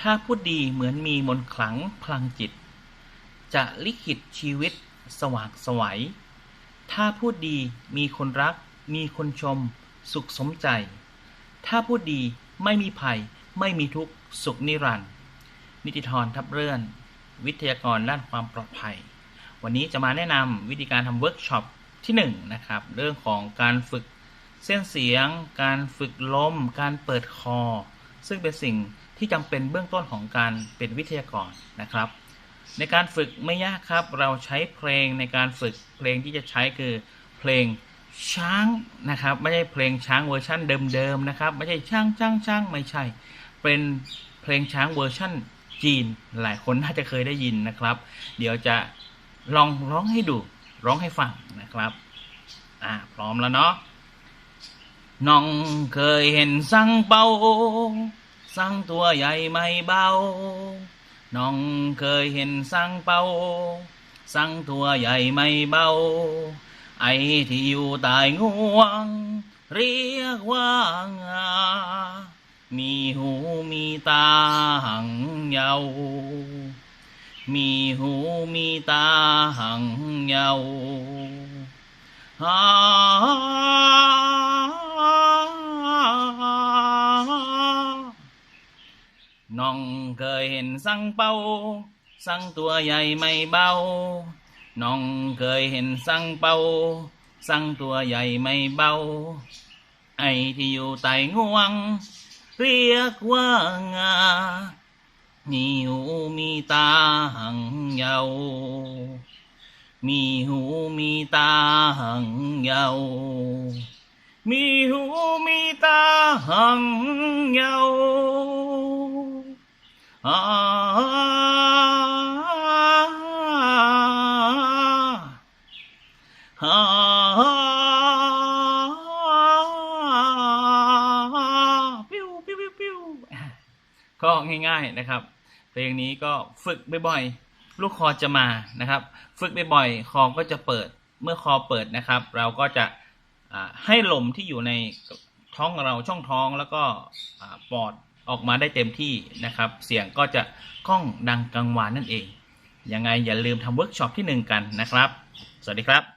ถ้าพูดดีเหมือนมีมนขลังพลังจิต จะลิขิตชีวิตสว่างไสวัย ถ้าพูดดีมีคนรัก มีคนชม สุขสมใจ ถ้าพูดดีไม่มีภัย ไม่มีทุกข์สุขนิรันดร์นิติธรทับเรื่อน วิทยากรด้านความปลอดภัย วันนี้จะมาแนะนำวิธีการทำเวิร์กช็อปที่1นงนะครับ เรื่องของการฝึกเส้นเสียง การฝึกลม การเปิดคอ ซึ่งเป็นสิ่งที่จำเป็นเบื้องต้นของการเป็นวิทยากรนะครับ ในการฝึกไม่ยากครับ เราใช้เพลงในการฝึกเพลงที่จะใช้คือเพลงช้างนะครับ ไม่ใช่เพลงช้างเวอร์ชั่นเดิมๆนะครับ ไม่ใช่ช้างช้างช้างไม่ใช่ เป็นเพลงช้างเวอร์ชั่นจีนหลายคนน่าจะเคยได้ยินนะครับ เดี๋ยวจะลองร้องให้ดูร้องให้ฟังนะครับอ่าพร้อมแล้วเนาะน้องเคยเห็นสังเปา สังตัวใหญ่ไม่เบา น้องเคยเห็นสังเปา สังตัวใหญ่ไม่เบา ไอ้ที่อยู่ใต้งวง เรียกว่างา มีหูมีตาหังเยาว มีหูมีตาหังเยาวฮา น้องเคยเห็นสังเปาสังตัวใหญ่ไม่เบา น้องเคยเห็นสังเปาสังตัวใหญ่ไม่เบา ไอที่อยู่ใต้งวง เรียกว่างา มีหูมีตาหังยาวมีหูมีตาหังยาวมีหูมีตาหังยาว ก็ง่ายๆนะครับ เพลงนี้ก็ฝึกบ่อยๆ ลูกคอจะมานะครับ ฝึกบ่อยๆ คอก็จะเปิด เมื่อคอเปิดนะครับ เราก็จะให้ลมที่อยู่ในท้องเราช่องท้องแล้วก็อปอด ออกมาได้เต็มที่นะครับ เสียงก็จะก้องดังกังวานนั่นเองยังไงอย่าลืมทำเวิร์กช็อปที่หนึ่งกันนะครับ สวัสดีครับ